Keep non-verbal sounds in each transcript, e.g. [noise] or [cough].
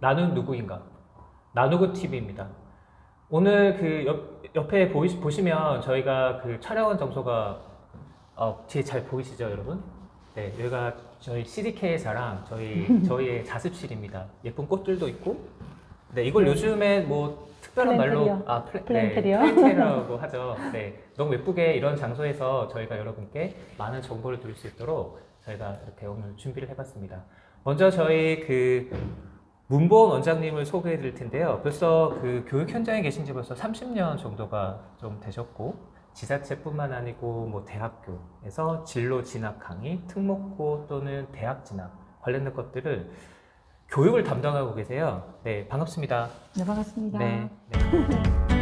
나는 누구인가? 나누고 TV입니다. 오늘 그 옆, 옆에 보이, 보시면 저희가 그 촬영한 장소가 어, 뒤에 잘 보이시죠, 여러분? 네, 여기가 저희 CDK의 자랑, 저희 [laughs] 저희의 자습실입니다. 예쁜 꽃들도 있고, 네, 이걸 요즘에 뭐 특별한 말로 플랜테리어. 아 플레, 플랜테리어. 네, 플랜테리어라고 [laughs] 하죠. 네, 너무 예쁘게 이런 장소에서 저희가 여러분께 많은 정보를 드릴 수 있도록 저희가 이렇게 오늘 준비를 해봤습니다. 먼저 저희 그 문보원 원장님을 소개해 드릴 텐데요. 벌써 그 교육 현장에 계신 지 벌써 30년 정도가 좀 되셨고, 지자체뿐만 아니고 뭐 대학교에서 진로 진학 강의, 특목고 또는 대학 진학 관련된 것들을 교육을 담당하고 계세요. 네, 반갑습니다. 네, 반갑습니다. 네. 네.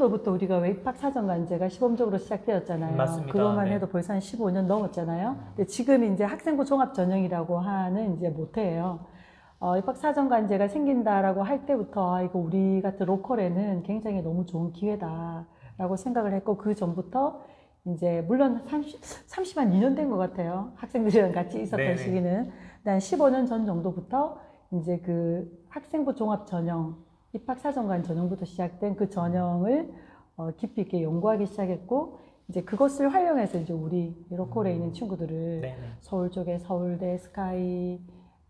2007년도부터 우리가 웨이팍 사정관제가 시범적으로 시작되었잖아요. 맞습니다. 그것만 네. 해도 벌써 한 15년 넘었잖아요. 근데 지금 이제 학생부 종합 전형이라고 하는 이제 모태예요. 어, 입학 사정관제가 생긴다라고 할 때부터 아, 이거 우리 같은 로컬에는 굉장히 너무 좋은 기회다라고 생각을 했고 그 전부터 이제 물론 30, 30한 2년 된 것 같아요. 학생들이랑 같이 있었던 네네. 시기는. 한 15년 전 정도부터 이제 그 학생부 종합 전형 입학 사정관 전형부터 시작된 그 전형을 어, 깊이 있게 연구하기 시작했고 이제 그것을 활용해서 이제 우리 로컬에 있는 친구들을 네. 네. 서울 쪽에 서울대 스카이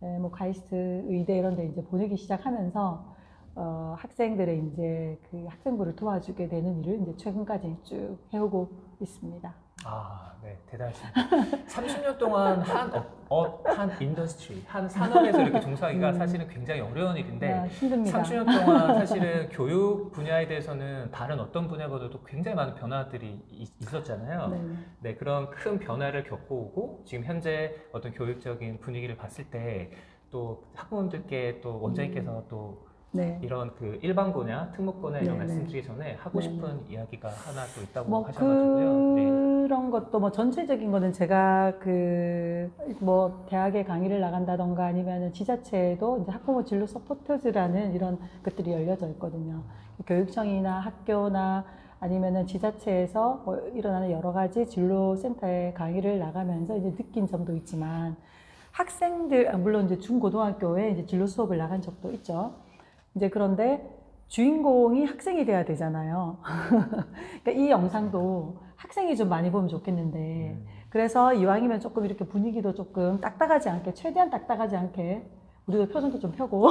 에, 뭐 가이스트 의대 이런 데 이제 보내기 시작하면서 어, 학생들의 이제 그 학생부를 도와주게 되는 일을 이제 최근까지 쭉 해오고 있습니다. 아, 네, 대단하십니다. 30년 동안 한 업, 업, 한 인더스트리, 한 산업에서 이렇게 종사하기가 음. 사실은 굉장히 어려운 일인데 아, 힘듭니다. 30년 동안 [laughs] 사실은 교육 분야에 대해서는 다른 어떤 분야보다도 굉장히 많은 변화들이 있- 있었잖아요. 네. 네, 그런 큰 변화를 겪어오고 지금 현재 어떤 교육적인 분위기를 봤을 때 또 학부모님들께 또 원장님께서 또 네. 이런 그 일반 고냐, 특목고냐 이런 네, 말씀드리기 전에 하고 네, 싶은 이야기가 하나 또 있다고 뭐 하셔가지고요. 네. 그런 것도 뭐 전체적인 거는 제가 그 뭐 대학에 강의를 나간다던가 아니면 지자체에도 이제 학부모 진로 서포터즈라는 이런 것들이 열려져 있거든요. 교육청이나 학교나 아니면은 지자체에서 뭐 일어나는 여러 가지 진로 센터에 강의를 나가면서 이제 느낀 점도 있지만 학생들 아, 물론 이제 중고등학교에 이제 진로 수업을 나간 적도 있죠. 이제 그런데 주인공이 학생이 돼야 되잖아요. [laughs] 그러니까 이 영상도 학생이 좀 많이 보면 좋겠는데 음. 그래서 이왕이면 조금 이렇게 분위기도 조금 딱딱하지 않게 최대한 딱딱하지 않게 우리도 표정도 좀 펴고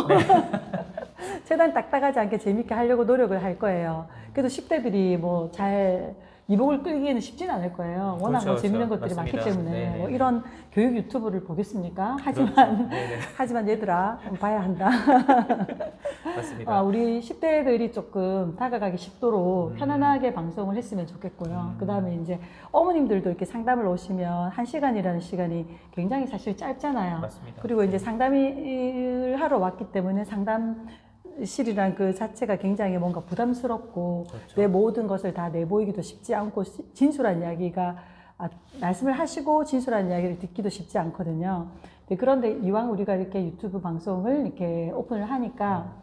[laughs] 최대한 딱딱하지 않게 재밌게 하려고 노력을 할 거예요. 그래도 10대들이 뭐 잘 이목을 끌기에는 쉽지는 않을 거예요. 워낙 그렇죠, 뭐 재밌는 그렇죠. 것들이 많기 맞습니다. 때문에 네네. 뭐 이런 교육 유튜브를 보겠습니까? 하지만 그렇죠. 네네. [laughs] 하지만 얘들아 봐야 한다. [laughs] 맞습니다. 아, 우리 10대들이 조금 다가가기 쉽도록 음. 편안하게 방송을 했으면 좋겠고요. 음. 그 다음에 이제 어머님들도 이렇게 상담을 오시면 한 시간이라는 시간이 굉장히 사실 짧잖아요. 맞습니다. 그리고 이제 상담을 하러 왔기 때문에 상담 실이란 그 자체가 굉장히 뭔가 부담스럽고 그렇죠. 내 모든 것을 다 내보이기도 쉽지 않고 시- 진솔한 이야기가 아, 말씀을 하시고 진솔한 이야기를 듣기도 쉽지 않거든요. 네, 그런데 이왕 우리가 이렇게 유튜브 방송을 이렇게 오픈을 하니까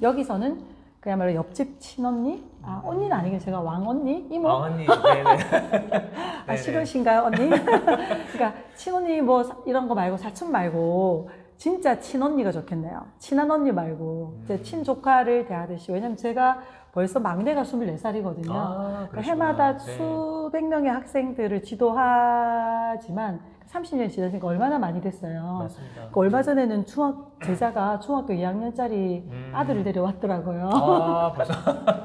여기서는 그야말로 옆집 친언니? 아, 언니는 아니고 제가 왕언니? 이모? [laughs] [laughs] 아, 언니, 네네. 아. 싫으신가요, 언니? 그러니까, 친언니 뭐, 사- 이런 거 말고, 사촌 말고, 진짜 친언니가 좋겠네요. 친한 언니 말고, 음. 제 친조카를 대하듯이. 왜냐면 제가 벌써 막내가 24살이거든요. 아, 그러니까. 해마다 네. 수백 명의 학생들을 지도하지만, 30년 지났으니까 얼마나 많이 됐어요. 맞습니다. 그 얼마 전에는 중학, 제자가 중학교 2학년짜리 음. 아들을 데려왔더라고요. 아, 벌써.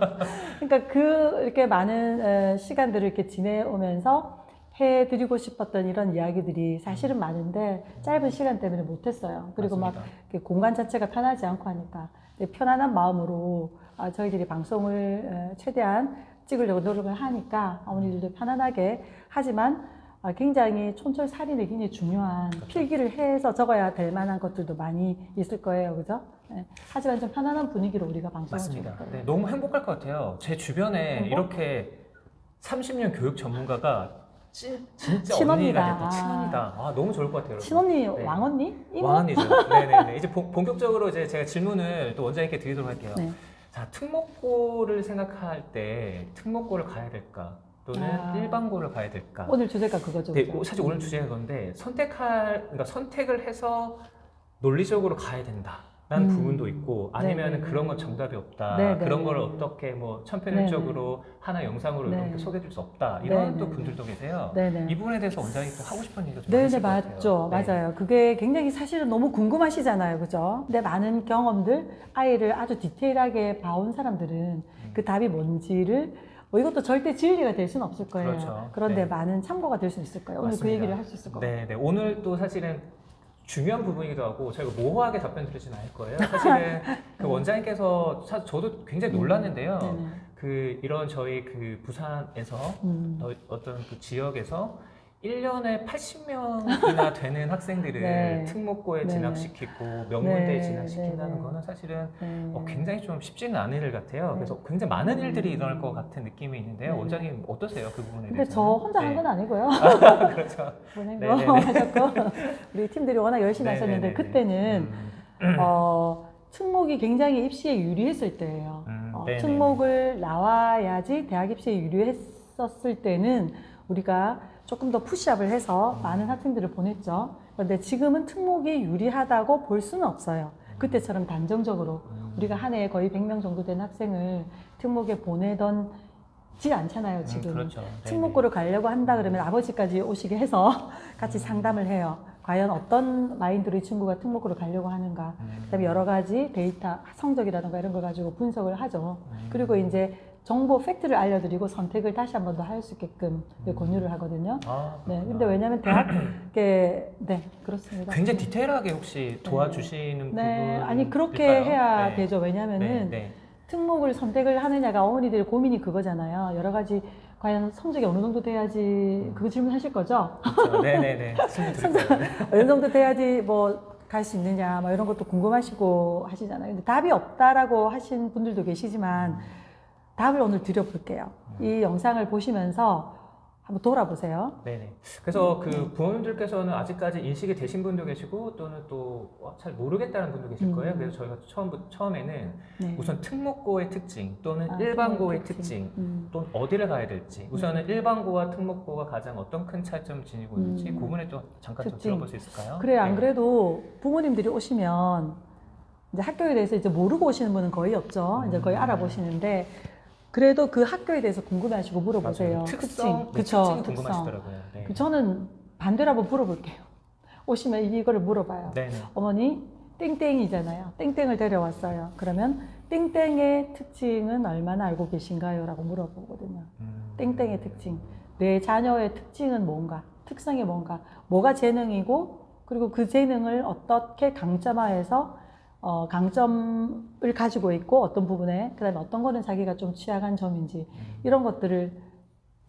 [laughs] 그러니까 그 이렇게 많은 에, 시간들을 이렇게 지내오면서 해드리고 싶었던 이런 이야기들이 사실은 많은데 짧은 시간 때문에 못했어요. 그리고 막 맞습니다. 공간 자체가 편하지 않고 하니까 편안한 마음으로 아, 저희들이 방송을 에, 최대한 찍으려고 노력을 하니까 어머니들도 편안하게 하지만 아, 굉장히 촌철 살인에 굉장히 중요한 그렇죠. 필기를 해서 적어야 될 만한 것들도 많이 있을 거예요, 그죠? 네. 하지만 좀 편안한 분위기로 우리가 방송을 맞습니다. 네, 너무 행복할 것 같아요. 제 주변에 행복? 이렇게 30년 교육 전문가가 찐, 진짜 친언니다. 언니가 됐다. 친언니다. 아, 너무 좋을 것 같아요. 여러분. 친언니, 네. 왕언니? 이모? 왕언니죠. [laughs] 네네네. 이제 본- 본격적으로 이제 제가 질문을 또 원장님께 드리도록 할게요. 네. 자, 특목고를 생각할 때 특목고를 가야 될까? 또는 아. 일반고를 가야 될까? 오늘 주제가 그거죠. 네, 그죠? 오- 사실 오늘 주제가 그건데 선택할 그러니까 선택을 해서 논리적으로 가야 된다. 라는 음. 부분도 있고 아니면 네네. 은 그런 건 정답이 없다. 네네. 그런 걸 어떻게 뭐 천편일적으로 하나 영상으로 네. 이렇게 소개해 줄 수 없다. 이런 네네. 또 분들도 계세요. 네네. 이 부분에 대해서 원장님 또 하고 싶은 얘기가 좀 네네 많으실 것 맞죠 같아요. 네. 맞아요 그게 굉장히 사실은 너무 궁금하시잖아요 그죠 근데 많은 경험들 아이를 아주 디테일하게 봐온 사람들은 음. 그 답이 뭔지를 뭐 이것도 절대 진리가 될 수는 없을 거예요 그렇죠. 런데 네. 많은 참고가 될 수 있을 거예요 오늘 그 맞습니다. 얘기를 할 수 있을 것 같아요 네, 네. 오늘 또 사실은 중요한 부분이기도 하고 저희가 모호하게 답변 드리진 않을 거예요. 사실은 [laughs] 그 원장님께서 사- 저도 굉장히 놀랐는데요. 네네. 그 이런 저희 그 부산에서 음. 어- 어떤 그 지역에서 1년에 80명이나 [laughs] 되는 학생들을 네. 특목고에 네. 진학시키고 명문대에 네, 진학시킨다는 네, 네. 거는 사실은 네. 어, 굉장히 좀 쉽지는 않은 일 같아요. 네. 그래서 굉장히 많은 일들이 음. 일어날 것 같은 느낌이 있는데요. 네. 원장님 어떠세요? 그 부분에 근데 대해서? 저 혼자 한 건 아니고요 [laughs] 그렇죠. 보낸 네네네. 거 하셨고 [laughs] 우리 팀들이 워낙 열심히 하셨는데. 그때는 음, 어, [clears throat] 특목이 굉장히 입시에 유리했을 때예요. 음, 어. 특목을 나와야지 대학 입시에 유리했었을 때는 우리가 조금 더 푸시업을 해서 음. 많은 학생들을 보냈죠. 그런데 지금은 특목이 유리하다고 볼 수는 없어요. 그때처럼 단정적으로 음. 우리가 한 해에 거의 100명 정도 된 학생을 특목에 보내던 지 않잖아요, 음, 지금. 그렇죠. 네네. 특목고를 가려고 한다 그러면 아버지까지 오시게 해서 [laughs] 같이 상담을 해요. 과연 어떤 마인드로 이 친구가 특목고를 가려고 하는가. 음. 그다음에 여러 가지 데이터, 성적이라든가 이런 걸 가지고 분석을 하죠. 음. 그리고 이제 정보 팩트를 알려드리고 선택을 다시 한 번 더 할 수 있게끔 음. 권유를 하거든요. 아, 네. 근데 왜냐하면 대학에 [clears throat] 네 그렇습니다. 굉장히 디테일하게 혹시 도와주시는 네, 부분 아니 그렇게 해야 되죠. 네, 왜냐하면은 네. 특목을 선택을 하느냐가 어머니들의 고민이 그거잖아요. 여러 가지 과연 성적이 어느 정도 돼야지 그거 질문 하실 거죠? 그렇죠. 네네네. 친구 들을까요? 어느 정도 돼야지 뭐 갈 수 있느냐 뭐 이런 것도 궁금하시고 하시잖아요. 근데 답이 없다라고 하신 분들도 계시지만 답을 오늘 드려볼게요. 이 영상을 보시면서 한번 돌아보세요. 네네. 그래서 그 부모님들께서는 아직까지 인식이 되신 분도 계시고 또는 또 잘 모르겠다는 분도 계실 음. 거예요. 그래서 저희가 처음 처음에는 네. 우선 특목고의 특징 또는 아, 일반고의 특목의 특징 음. 또는 어디를 가야 될지 우선은 일반고와 특목고가 가장 어떤 큰 차이점을 지니고 있는지 음. 그 부분에 또 잠깐 좀 특징. 들어볼 수 있을까요? 그래 안 네. 그래도 부모님들이 오시면 이제 학교에 대해서 이제 모르고 오시는 분은 거의 없죠. 이제 거의 음. 알아보시는데 그래도 그 학교에 대해서 궁금해하시고 물어보세요. 맞아요. 특성, 네, 그쵸, 특징이 특성. 궁금하시더라고요. 네. 그 저는 반대로 한번 물어볼게요. 오시면 이거를 물어봐요. 네 네. 어머니 땡땡이잖아요. 땡땡을 데려왔어요. 그러면 땡땡의 특징은 얼마나 알고 계신가요? 라고 물어보거든요. 음. 땡땡의 특징. 내 자녀의 특징은 뭔가? 특성이 뭔가? 뭐가 재능이고 그리고 그 재능을 어떻게 강점화해서 어, 강점을 가지고 있고 어떤 부분에 그다음에 어떤 거는 자기가 좀 취약한 점인지 음. 이런 것들을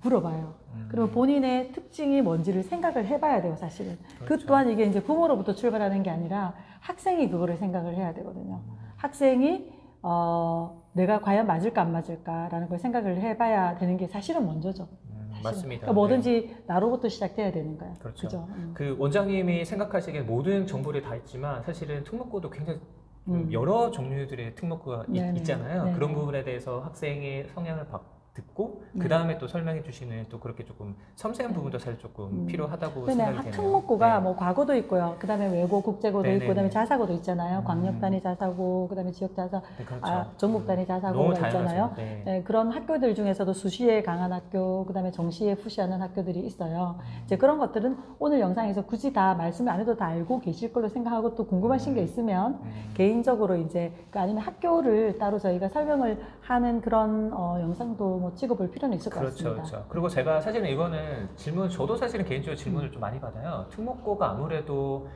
물어봐요. 음. 그리고 본인의 특징이 뭔지를 생각을 해봐야 돼요, 사실은. 그 그렇죠. 또한 이게 이제 부모로부터 출발하는 게 아니라 학생이 그거를 생각을 해야 되거든요. 학생이 어, 내가 과연 맞을까 안 맞을까라는 걸 생각을 해봐야 되는 게 사실은 먼저죠. 음, 사실은. 맞습니다. 그러니까 뭐든지 나로부터 시작돼야 되는 거예요. 그렇죠. 그죠? 음. 그 원장님이 생각하시기에 모든 정보들이 다 있지만 사실은 특목고도 굉장히 좀 음. 여러 종류들의 특목고가 있- 네네. 있잖아요. 네네. 그런 부분에 대해서 학생의 성향을 바- 듣고 네. 그 다음에 또 설명해 주시는 또 그렇게 조금 섬세한 부분도 사실 조금 음. 필요하다고 근데 생각이 되네요. 특목고가 네. 뭐 과고도 있고요. 그 다음에 외고 국제고도 네네네. 있고 그다음에 자사고도 있잖아요. 음. 광역 단위 자사고, 그다음에 지역 자사, 네, 그렇죠. 아, 전국 단위 너무 자사고가 다양하죠. 있잖아요. 네. 네, 그런 학교들 중에서도 수시에 강한 학교, 그다음에 정시에 푸시하는 학교들이 있어요. 음. 이제 그런 것들은 오늘 영상에서 굳이 다 말씀을 안 해도 다 알고 계실 걸로 생각하고 또 궁금하신 게 있으면 음. 개인적으로 이제 그 아니면 학교를 따로 저희가 설명을 하는 그런 어, 영상도 뭐 찍어볼 필요는 있을 것 그렇죠, 같습니다. 그렇죠. 그리고 제가 사실은 이거는 질문, 저도 사실은 개인적으로 질문을 좀 많이 받아요. 특목고가 아무래도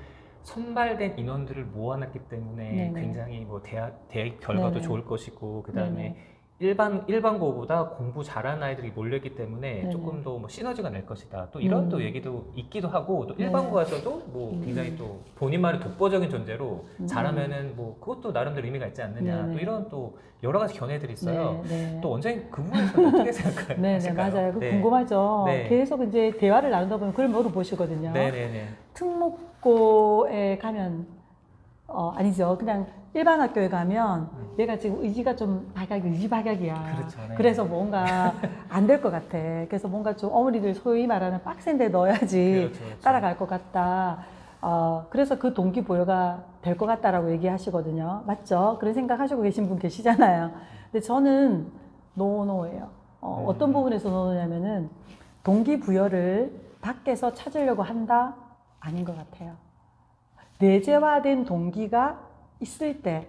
선발된 인원들을 모아놨기 때문에 네네. 굉장히 뭐 대학, 대학 결과도 네네. 좋을 것이고, 그 다음에. 일반 일반 고보다 공부 잘하는 아이들이 몰렸기 때문에 네네. 조금 더 뭐 시너지가 날 것이다. 또 이런 음. 또 얘기도 있기도 하고 또 네. 일반 고에서도 뭐 음. 굉장히 또 본인만의 독보적인 존재로 음. 잘하면은 뭐 그것도 나름대로 의미가 있지 않느냐. 네네. 또 이런 또 여러 가지 견해들이 있어요. 네, 네. 또 원장님 그 부분에서 어떻게 생각하세요? [laughs] 네, 네, 맞아요. 그 궁금하죠. 네. 계속 이제 대화를 나누다 보면 그걸 물어보시거든요. 네 네 네. 특목고에 가면 어 아니죠. 그냥 일반 학교에 가면 음. 얘가 지금 의지가 좀 박약이 의지박약이야. 그렇죠. 네. 그래서 뭔가 [laughs] 안 될 것 같아. 그래서 뭔가 좀 어머니들 소위 말하는 빡센데 넣어야지 그렇죠, 그렇죠. 따라갈 것 같다. 어, 그래서 그 동기부여가 될 것 같다라고 얘기하시거든요. 맞죠? 그런 생각 하시고 계신 분 계시잖아요. 근데 저는 노노예요. 어, 음. 어떤 부분에서 노노냐면은 동기부여를 밖에서 찾으려고 한다? 아닌 것 같아요. 내재화된 동기가 있을 때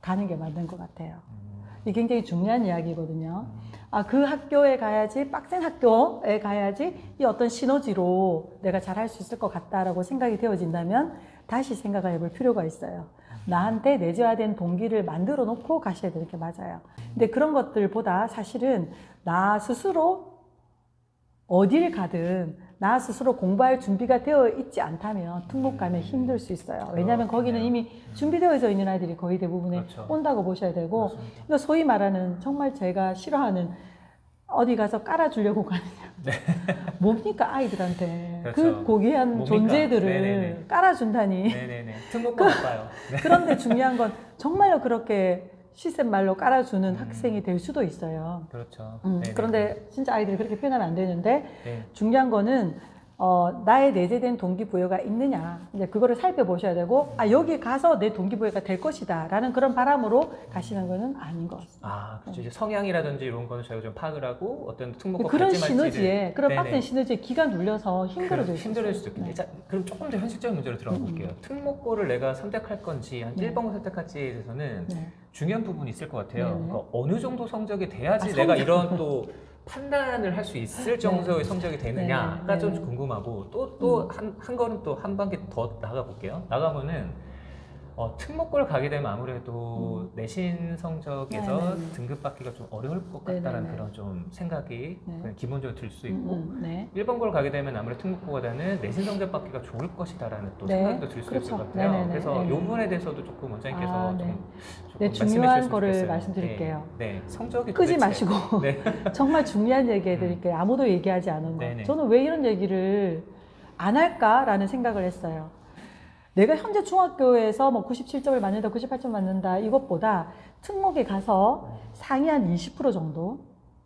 가는 게 맞는 것 같아요. 음, 이게 굉장히 중요한 이야기거든요. 음. 아, 그 학교에 가야지, 빡센 학교에 가야지 이 어떤 시너지로 내가 잘할 수 있을 것 같다라고 생각이 되어진다면 다시 생각을 해볼 필요가 있어요. 나한테 내재화된 동기를 만들어 놓고 가셔야 되는 게 맞아요. 근데 그런 것들보다 사실은 나 스스로 어딜 가든 나 스스로 공부할 준비가 되어 있지 않다면 특목 가면 힘들 수 있어요. 왜냐하면 거기는 이미 준비되어져 있는 아이들이 거의 대부분의 그렇죠. 온다고 보셔야 되고. 이거 소위 말하는 정말 제가 싫어하는 어디 가서 깔아주려고 가느냐. [laughs] 뭡니까 아이들한테 네. 그렇죠. 그 고귀한 뭡니까? 존재들을 네네네. 깔아준다니. 네네네. 특목고. 네. [laughs] 그런데 중요한 건 정말로 그렇게 시센 말로 깔아주는 음. 학생이 될 수도 있어요. 그렇죠. 음, 네네. 그런데 진짜 아이들이 그렇게 표현하면 안 되는데 네. 중요한 거는 어, 나의 내재된 동기부여가 있느냐 이제 그거를 살펴보셔야 되고 아 여기 가서 내 동기부여가 될 것이다 라는 그런 바람으로 가시는 거는 아닌 것 같습니다. 아, 그렇죠. 이제 성향이라든지 이런 거는 저희가 좀 파악을 하고 어떤 특목고 그런 시너지에 그런 네네. 빡센 시너지에 기가 눌려서 그럼 힘들어질 수 힘들어질. 수도 있겠네. 네. 자, 그럼 조금 더 현실적인 문제로 들어가 음. 볼게요. 특목고를 내가 선택할 건지 한 네. 1번고 선택할지에 대해서는 네. 중요한 부분이 있을 것 같아요. 그러니까 어느 정도 성적이 돼야지 아, 내가 성적. 이런 또 [laughs] 판단을 할 수 있을 정도의 성적이 되느냐가 네네. 좀 네네. 궁금하고 또또 음. 한한 걸음 또 한 단계 더 나가 볼게요. 나가보는 어, 특목고를 가게 되면 아무래도 내신 성적에서 음. 네네네. 등급 받기가 좀 어려울 것 같다는 네네네. 그런 좀 생각이 네. 기본적으로 들수 음, 있고 음, 네. 1번고를 가게 되면 아무래도 특목고보다는 내신 성적 받기가 좋을 것이다라는 또 네, 생각도 들수 그렇죠. 있을 것 같아요. 네네네, 그래서 네네. 이 부분에 대해서도 조금 원장님께서 아, 좀, 네. 조금 네, 중요한 거를 좋겠어요. 말씀드릴게요. 네, 네. 성적이 끄지 도대체- 마시고 네. [laughs] 정말 중요한 얘기 해드릴게요. 아무도 얘기하지 않은 거. 네네. 저는 왜 이런 얘기를 안 할까라는 생각을 했어요. 내가 현재 중학교에서 뭐 97점을 맞는다, 98점 맞는다 이것보다 특목에 가서 상위 한 20% 정도,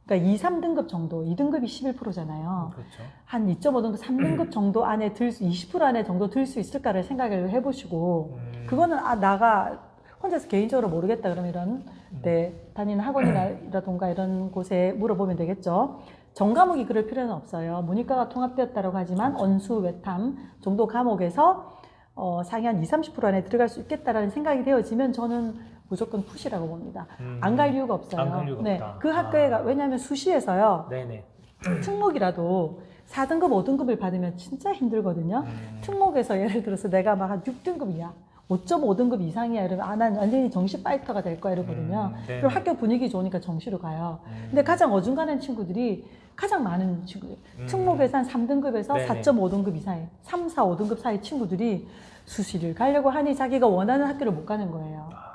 그러니까 2, 3등급 정도, 2등급이 11%잖아요. 그렇죠. 한 2.5등급, 3등급 정도 안에 들 수, 20% 안에 정도 들 수 있을까를 생각을 해보시고, 음, 그거는 아 나가 혼자서 개인적으로 모르겠다 그러면 이런 음. 네 다니는 학원이라던가 이런 곳에 물어보면 되겠죠. 전 과목이 그럴 필요는 없어요. 문이과가 통합되었다고 하지만 그렇죠. 언수, 외탐 정도 과목에서 어, 상위 한 20, 30% 안에 들어갈 수 있겠다라는 생각이 되어지면 저는 무조건 푸시라고 봅니다. 음. 안갈 이유가 없어요. 안 갈 이유가 네, 없다. 그 학교에 가 아. 왜냐하면 수시에서요 네네. 특목이라도 4등급, 5등급을 받으면 진짜 힘들거든요. 음, 특목에서 예를 들어서 내가 막 한 6등급이야. 5.5등급 이상이야. 이러면 아, 난 완전히 정시 파이터가 될 거야. 이러거든요. 음, 네네. 그럼 학교 분위기 좋으니까 정시로 가요. 음. 근데 가장 어중간한 친구들이 가장 많은 친구들. 음. 특목에서 한 3등급에서 네네. 4.5등급 이사이, 3, 4, 5등급 사이 친구들이 수시를 가려고 하니 자기가 원하는 학교를 못 가는 거예요. 아.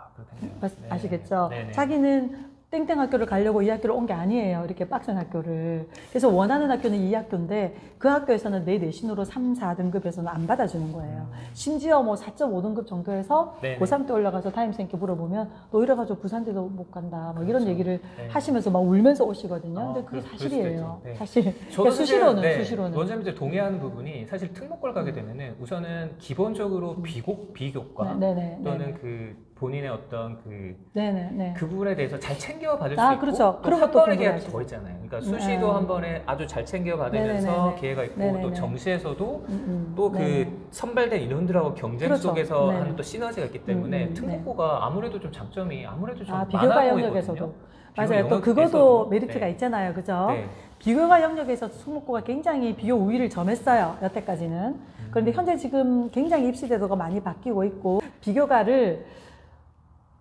아- 네. 아시겠죠? 네네. 자기는 땡땡 학교를 가려고 이 학교를 온 게 아니에요. 이렇게 빡센 학교를. 그래서 원하는 학교는 이 학교인데 그 학교에서는 내 내신으로 3, 4등급에서는 안 받아주는 거예요. 심지어 뭐 4.5등급 정도에서 음. 네네. 고3 때 올라가서 타임쌤께 물어보면 너 이래가지고 부산대도 못 간다. 뭐 이런 그렇죠. 얘기를 네. 하시면서 막 울면서 오시거든요. 어, 근데 그게 그럴- 사실이에요. 네. 사실. 그러니까 수시로는, 네, 수시로는. 원장님들 동의하는 부분이 사실 특목고를 가게 되면은 우선은 기본적으로 비교, 비교과 네, 네 네. 또는 네네. 그 본인의 어떤 그, 네네. 네. 그 부분에 대해서 잘 챙겨 받을 아, 수 있고 그렇죠. 또 그런 한 것도 번의 기회가. 더 있잖아요. 그러니까 수시도 네. 한 번에 아주 잘 챙겨 받으면서 네네네네. 기회가 있고 네네네. 또 정시에서도 음, 음. 또 그 네네. 선발된 인원들하고 경쟁 그렇죠. 속에서 네네. 하는 또 시너지가 있기 때문에 음, 음, 특목고가 아무래도 좀 장점이 아무래도 좀 아, 비교과 보이거든요. 영역에서도. 맞아요. 또 그것도 영역에서도. 메리트가 네. 있잖아요. 그죠? 네. 비교과 영역에서 특목고가 굉장히 비교 우위를 점했어요. 여태까지는. 음. 그런데 현재 지금 굉장히 입시 제도가 많이 바뀌고 있고 비교과를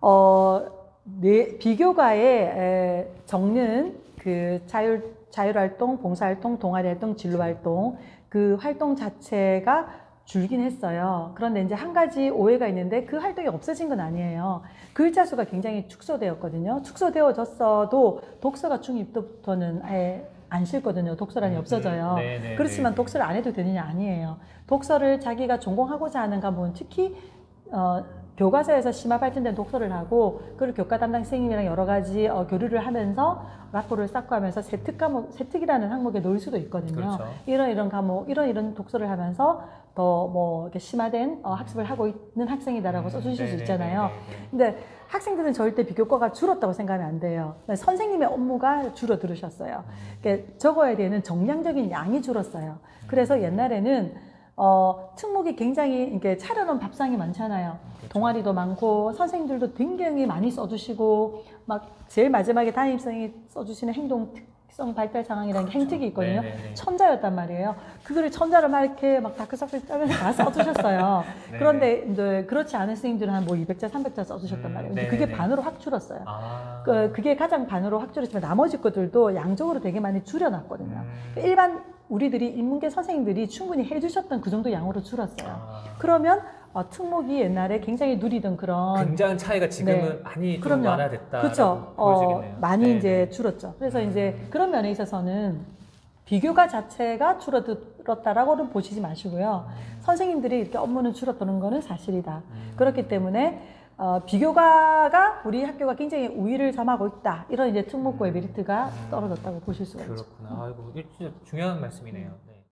어 네, 비교과에 에, 적는 그 자율 자율활동, 봉사활동, 동아리활동, 진로활동 그 활동 자체가 줄긴 했어요. 그런데 이제 한 가지 오해가 있는데 그 활동이 없어진 건 아니에요. 글자 수가 굉장히 축소되었거든요. 축소되어졌어도 독서가 중2부터는 아예 안 싫거든요. 독서란이 없어져요. 네, 네, 그렇지만 네. 독서를 안 해도 되느냐 아니에요. 독서를 자기가 전공하고자 하는 과목은 특히 어, 교과서에서 심화 발전된 독서를 하고 그걸 교과 담당 선생님이랑 여러 가지 어, 교류를 하면서 라포를 쌓고 하면서 세특 과목 세특이라는 항목에 놓을 수도 있거든요. 그렇죠. 이런 이런 과목 이런 이런 독서를 하면서 더 뭐 이렇게 심화된 어, 학습을 하고 있는 학생이다라고 써주실 수 음, 네네네네. 있잖아요. 근데 학생들은 절대 비교과가 줄었다고 생각하면 안 돼요. 선생님의 업무가 줄어들으셨어요. 그러니까 적어야 되는 정량적인 양이 줄었어요. 그래서 옛날에는 어, 특목이 굉장히 이렇게 차려놓은 밥상이 많잖아요. 그렇죠. 동아리도 많고 선생님들도 굉장히 많이 써주시고 막 제일 마지막에 담임선생이 써주시는 행동 특성 발달 상황이라는 게 행특이 있거든요. 그렇죠. 네네네. 천자였단 말이에요. 그거를 천자를 막 이렇게 막 다크서클 짜면서 다 써주셨어요. [laughs] 네. 그런데 이제 그렇지 않은 선생님들은 한 뭐 200자, 300자 써주셨단 음, 말이에요. 네네네. 그게 반으로 확 줄었어요. 아. 그, 그게 가장 반으로 확 줄었지만 나머지 것들도 양적으로 되게 많이 줄여놨거든요. 음. 그 일반 우리들이 인문계 선생님들이 충분히 해주셨던 그 정도 양으로 줄었어요. 아. 그러면 어, 특목이 옛날에 굉장히 누리던 그런 굉장한 차이가 지금은 네. 많이 좀 그럼요. 완화됐다. 그렇죠. 어, 보여지겠네요. 많이 네, 이제 네. 줄었죠. 그래서 음. 이제 그런 면에 있어서는 비교가 자체가 줄어들었다라고는 보시지 마시고요. 선생님들이 이렇게 업무는 줄었다는 거는 사실이다. 음. 그렇기 때문에 어, 비교과가 우리 학교가 굉장히 우위를 점하고 있다. 이런 이제 특목고의 메리트가 떨어졌다고 보실 수가 있죠. 그렇구나. 아이고, 이거 진짜 중요한 말씀이네요.